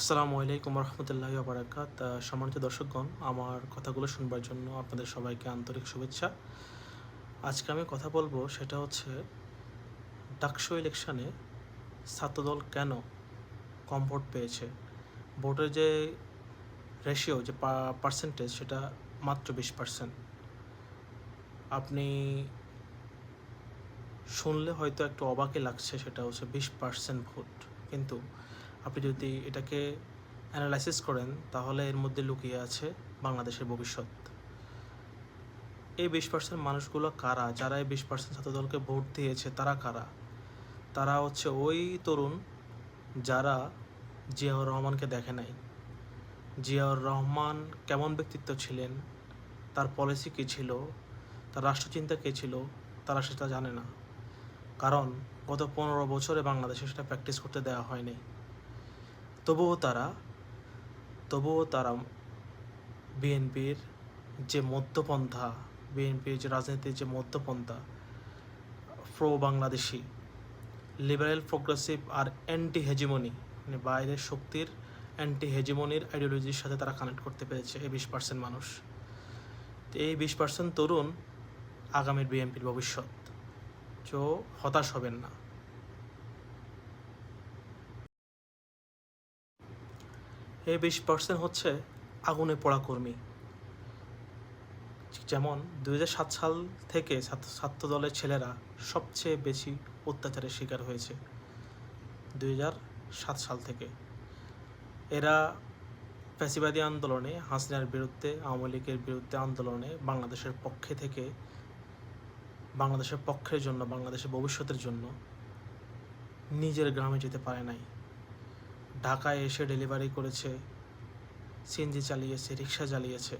আসসালামু আলাইকুম রহমতুল্লাহ বারাকাত সম্মানিত দর্শকগণ, আমার কথাগুলো শুনবার জন্য আপনাদের সবাইকে আন্তরিক শুভেচ্ছা। আজকে আমি কথা বলব সেটা হচ্ছে, ডাকসু ইলেকশানে ছাত্রদল কেন কম ভোট পেয়েছে? ভোটের যে রেশিও যে পার্সেন্টেজ সেটা মাত্র বিশ পার্সেন্ট আপনি শুনলে হয়তো একটু অবাকই লাগছে, সেটা হচ্ছে বিশ পার্সেন্ট ভোট। কিন্তু আপনি যদি এটাকে অ্যানালাইসিস করেন, তাহলে এর মধ্যে লুকিয়ে আছে বাংলাদেশের ভবিষ্যৎ। এই বিশ পার্সেন্ট মানুষগুলো কারা? যারা এই বিশ পার্সেন্ট ছাত্রদলকে ভোট দিয়েছে, তারা কারা? তারা হচ্ছে ওই তরুণ যারা জিয়াউর রহমানকে দেখে নাই। জিয়াউর রহমান কেমন ব্যক্তিত্ব ছিলেন? তার পলিসি কী ছিল? তার রাষ্ট্রচিন্তা কী ছিল? তারা সেটা জানে না। কারণ গত পনেরো বছরে বাংলাদেশে সেটা প্র্যাকটিস করতে দেওয়া হয়নি। তবুও তারা তবুও তারা বিএনপির যে মধ্যপন্থা, বিএনপির যে রাজনীতির যে মধ্যপন্থা, প্রো বাংলাদেশি, লিবারেল প্রোগ্রেসিভ আর অ্যান্টি হেজিমনি মানে বাইরের শক্তির অ্যান্টি হেজিমনির আইডিওলজির সাথে তারা কানেক্ট করতে পেরেছে এই বিশ পার্সেন্ট মানুষ। তো এই বিশ পার্সেন্ট তরুণ আগামীর বিএনপির ভবিষ্যৎ। তো হতাশ হবেন না। এই বিশ পার্সেন্ট হচ্ছে আগুনে পোড়া কর্মী। যেমন দুই সাত সাল থেকে ছাত্র ছাত্র দলের ছেলেরা সবচেয়ে বেশি অত্যাচারের শিকার হয়েছে দুই সাত সাল থেকে। এরা ফ্যাসিবাদী আন্দোলনে, হাসিনার বিরুদ্ধে, আওয়ামী লীগের বিরুদ্ধে আন্দোলনে বাংলাদেশের পক্ষে থেকে, বাংলাদেশের পক্ষের জন্য, বাংলাদেশের ভবিষ্যতের জন্য নিজের গ্রামে যেতে পারে নাই। ঢাকায় এসে ডেলিভারি করেছে। সিএনজি চালিয়েছে রিক্সা চালিয়েছে।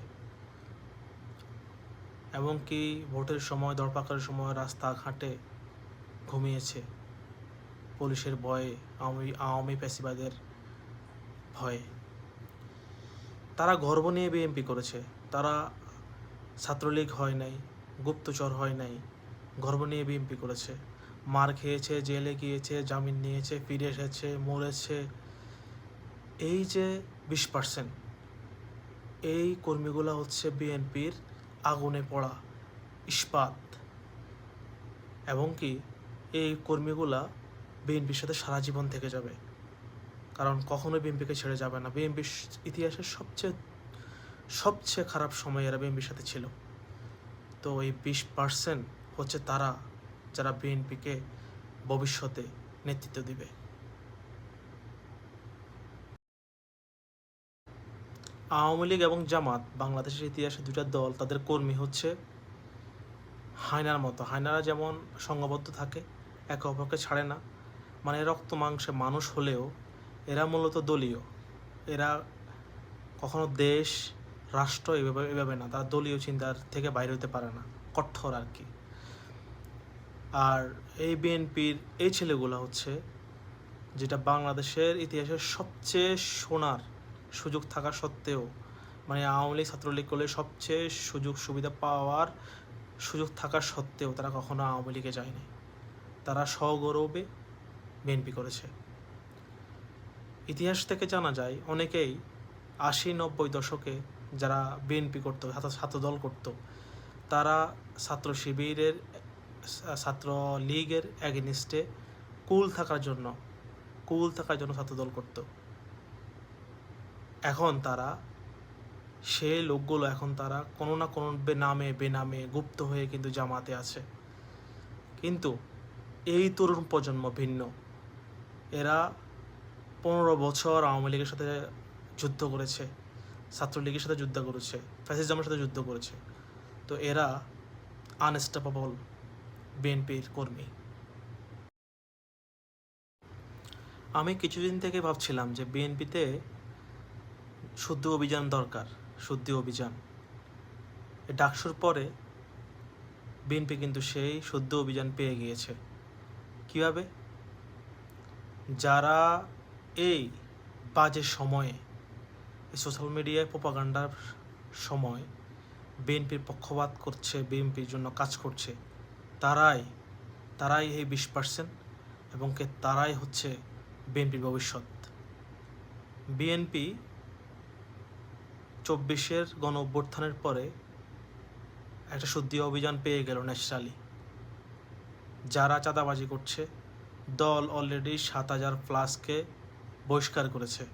এমনকি ভোটের সময়, দরপাকার সময় রাস্তাঘাটে ঘুমিয়েছে। পুলিশের ভয়ে, আওয়ামী আওয়ামী পেশিবাদের ভয়ে। তারা গর্ব নিয়ে বিএমপি করেছে। তারা ছাত্রলীগ হয় নাই, গুপ্তচর হয় নাই, গর্ব নিয়ে বিএমপি করেছে। মার খেয়েছে, জেলে গিয়েছে, জামিন নিয়েছে, ফিরে এসেছে, মরেছে এই যে বিশ পার্সেন্ট এই কর্মীগুলো হচ্ছে বিএনপির আগুনে পড়া ইস্পাত। এবং কি এই কর্মীগুলা বিএনপির সাথে সারা জীবন থেকে যাবে। কারণ কখনোই বিএনপিকে ছেড়ে যাবে না। বিএনপির ইতিহাসের সবচেয়ে সবচেয়ে খারাপ সময় এরা বিএনপির সাথে ছিল। তো এই বিশ পার্সেন্ট হচ্ছে তারা যারা বিএনপিকে ভবিষ্যতে নেতৃত্ব দিবে। আওয়ামী লীগ এবং জামাত, বাংলাদেশের ইতিহাসে দুটা দল, তাদের কর্মী হচ্ছে হায়নার মতো। হায়নারা যেমন সংঘবদ্ধ থাকে, একে অপরকে ছাড়ে না। মানে রক্ত মাংসে মানুষ হলেও এরা মূলত দলীয়। এরা কখনো দেশ, রাষ্ট্র এভাবে এভাবে না। তারা দলীয় চিন্তার থেকে বাইরে হতে পারে না। কঠোর আর কি। আর এই বিএনপির এই ছেলেগুলো হচ্ছে, যেটা বাংলাদেশের ইতিহাসের সবচেয়ে সোনার সুযোগ থাকা সত্ত্বেও মানে আওয়ামী লীগ ছাত্রলীগ করলে সবচেয়ে সুযোগ সুবিধা পাওয়ার সুযোগ থাকা সত্ত্বেও তারা কখনো আওয়ামী লীগে যায়নি। তারা সগৌরবে বিএনপি করেছে। ইতিহাস থেকে জানা যায়, অনেকেই আশি নব্বই দশকে যারা বিএনপি করতো, ছাত্র দল করতো, তারা ছাত্র শিবিরের, ছাত্র লীগের অ্যাগেনিস্টে কুল থাকার জন্য, কুল থাকার জন্য ছাত্রদল করতো। এখন তারা সেই লোকগুলো এখন তারা কোনো না কোনো নামে বেনামে গুপ্ত হয়ে কিন্তু জামাতে আছে। কিন্তু এই তরুণ প্রজন্ম ভিন্ন। এরা পনেরো বছর আওয়ামী লীগের সাথে যুদ্ধ করেছে, ছাত্রলীগের সাথে যুদ্ধ করেছে, ফ্যাসিজমের সাথে যুদ্ধ করেছে। তো এরা আনস্টপেবল বিএনপির কর্মী। আমি কিছুদিন থেকে ভাবছিলাম যে বিএনপিতে শুদ্ধ অভিযান দরকার, শুদ্ধি অভিযান। ডাকসুর পরে বিএনপি কিন্তু সেই শুদ্ধ অভিযান পেয়ে গিয়েছে। কীভাবে? যারা এই বাজে সময়ে সোশ্যাল মিডিয়ায় প্রোপাগান্ডার সময় বিএনপির পক্ষপাত করছে বিএনপির জন্য কাজ করছে, তারাই তারাই এই বিশ পার্সেন্ট এবং কে তারাই হচ্ছে বিএনপির ভবিষ্যৎ। বিএনপি চব্বিশের গণ অভ্যুত্থানের পরে একটা শুদ্ধি অভিযান পেয়ে গেল ন্যাচারালি যারা চাঁদাবাজি করছে, দল অলরেডি সাত হাজার প্লাসকে বহিষ্কার করেছে।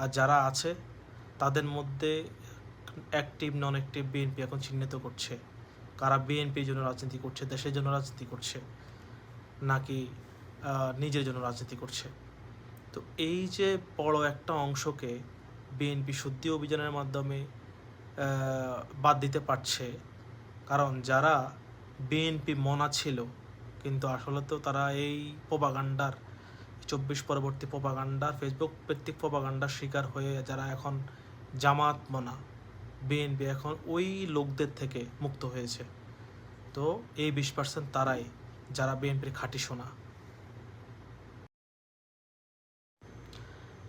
আর যারা আছে, তাদের মধ্যে অ্যাক্টিভ নন অ্যাক্টিভ বিএনপি এখন চিহ্নিত করছে। কারা বিএনপির জন্য রাজনীতি করছে, দেশের জন্য রাজনীতি করছে, নাকি নিজের জন্য রাজনীতি করছে। তো এই যে বড় একটা অংশকে বিএনপি শুদ্ধি অভিযানের মাধ্যমে বাদ দিতে পারছে। কারণ যারা বিএনপি মনা ছিল, কিন্তু আসলে তো তারা এই প্রোপাগান্ডার, চব্বিশ পরবর্তী প্রোপাগান্ডার, ফেসবুক ভিত্তিক প্রোপাগান্ডার শিকার হয়ে যারা এখন জামাত মনা, বিএনপি এখন ওই লোকদের থেকে মুক্ত হয়েছে। তো এই বিশ পার্সেন্ট তারাই, যারা বিএনপির খাঁটি শোনা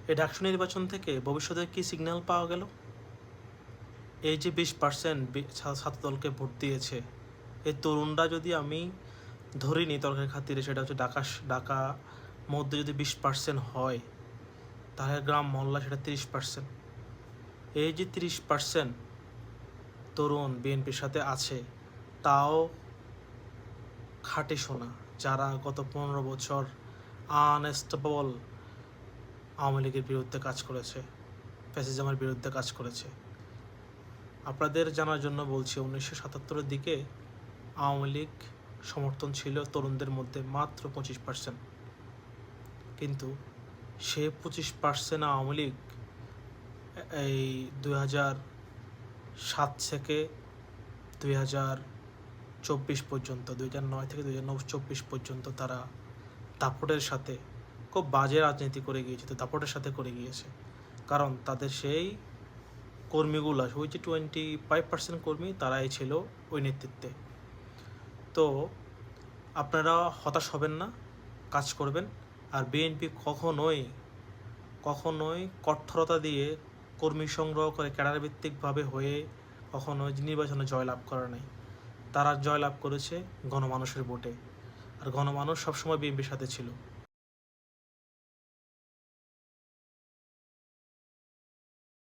এই ডাকসু নির্বাচন থেকে ভবিষ্যতে কি সিগন্যাল পাওয়া গেল? এই যে বিশ পার্সেন্ট ছাত্রদলকে ভোট দিয়েছে, এই তরুণরা যদি আমি ধরিনি তর্কের খাতিরে, সেটা হচ্ছে ঢাকা ঢাকা মধ্যে যদি বিশ পার্সেন্ট হয়, তাহলে গ্রাম মহল্লা সেটা তিরিশ পার্সেন্ট এই যে তিরিশ পার্সেন্ট তরুণ বিএনপির সাথে আছে, তাও খাটে শোনা যারা গত পনেরো বছর আনস্টেবল আওয়ামী লীগের বিরুদ্ধে কাজ করেছে, ফ্যাসিজমের বিরুদ্ধে কাজ করেছে। আপনাদের জানার জন্য বলছি, উনিশশো সাতাত্তরের দিকে আওয়ামী লীগ সমর্থন ছিল তরুণদের মধ্যে মাত্র পঁচিশ পার্সেন্ট কিন্তু সে পঁচিশ পার্সেন্ট আওয়ামী লীগ এই দুই হাজার সাত থেকে দুই হাজার চব্বিশ পর্যন্ত, দুই হাজার নয় থেকে দুই হাজার চব্বিশ পর্যন্ত তারা দাপটের সাথে খুব বাজে রাজনীতি করে গিয়েছে, তো দাপটের সাথে করে গিয়েছে। কারণ তাদের সেই কর্মীগুলো, ওই যে টোয়েন্টি ফাইভ পার্সেন্ট কর্মী, তারাই ছিল ওই নেতৃত্বে। তো আপনারা হতাশ হবেন না, কাজ করবেন। আর বিএনপি কখনোই কখনোই কঠোরতা দিয়ে কর্মী সংগ্রহ করে ক্যাডার ভিত্তিকভাবে হয়ে কখনোই নির্বাচনে জয়লাভ করে নাই। তারা জয়লাভ করেছে গণমানুষের ভোটে। আর গণমানুষ সবসময় বিএনপির সাথে ছিল।